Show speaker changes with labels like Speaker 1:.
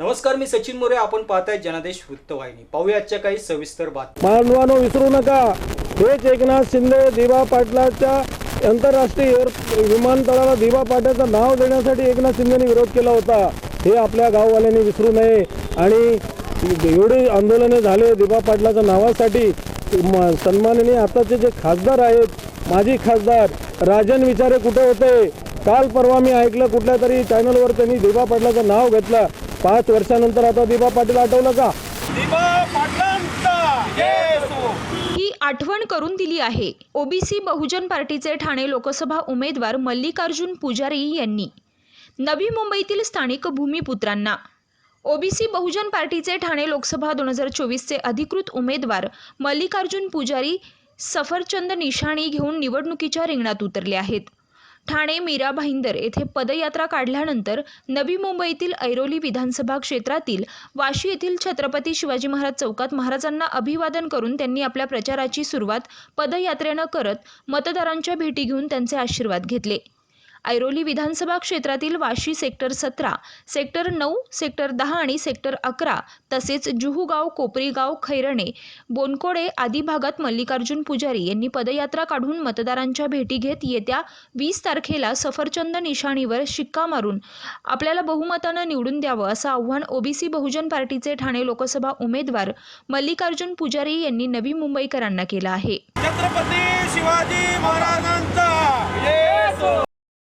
Speaker 1: नमस्कार मी सचिन मोरे. आपण पाहताय जनादेश वृत्तवाहिनी. पाहूया आजच्या काही सविस्तर बातम्या.
Speaker 2: मानवानो विसरू नका. हेच एकनाथ शिंदे दिवा पाटलाच्या आंतरराष्ट्रीय एअर विमानतळाला दिवा पाटलाचं नाव देण्यासाठी एकनाथ शिंदेने विरोध केला होता. हे आपल्या गाववाल्यांनी विसरू नये. आणि एवढे आंदोलने झाले दिवा पाटलाच्या नावासाठी. सन्माननीय आताचे जे खासदार आहेत माजी खासदार राजन विचारे कुठे होते? काल परवा मी ऐकलं कुठल्या तरी चॅनलवर त्यांनी दिवा पाटलाचं नाव घेतलं. पाच वर्षानंतर आता दिवा पाटील आठवलं का
Speaker 3: ही आठवण करून दिली आहे. ओबीसी बहुजन पार्टीचे ठाणे लोकसभा उमेदवार मल्लिकार्जुन पुजारी यांनी. नवी मुंबईतील स्थानिक भूमिपुत्रांना. ओबीसी बहुजन पार्टीचे ठाणे लोकसभा दोन हजार चोवीसचे अधिकृत उमेदवार मल्लिकार्जुन पुजारी सफरचंद निशाणी घेऊन निवडणुकीच्या रिंगणात उतरले आहेत. ठाणे मीरा भाईंदर येथे पदयात्रा काढल्यानंतर नवी मुंबईतील ऐरोली विधानसभा क्षेत्रातील वाशी येथील छत्रपती शिवाजी महाराज चौकात महाराजांना अभिवादन करून त्यांनी आपल्या प्रचाराची सुरुवात पदयात्रेनं करत मतदारांच्या भेटी घेऊन त्यांचे आशीर्वाद घेतले. ऐरोली विधानसभा क्षेत्रातील वाशी सेक्टर सतरा सेक्टर नऊ सेक्टर दहा आणि सेक्टर अकरा तसेच जुहूगाव कोपरीगाव खैरणे बोनकोडे आदी भागात मल्लिकार्जुन पुजारी यांनी पदयात्रा काढून मतदारांच्या भेटी घेत येत्या वीस तारखेला सफरचंद निशाणीवर शिक्का मारून आपल्याला बहुमतानं निवडून द्यावं असं आव्हान ओबीसी बहुजन पार्टीचे ठाणे लोकसभा उमेदवार मल्लिकार्जुन पुजारी यांनी नवी मुंबईकरांना केलं आहे.
Speaker 4: छत्रपती शिवाजी महाराज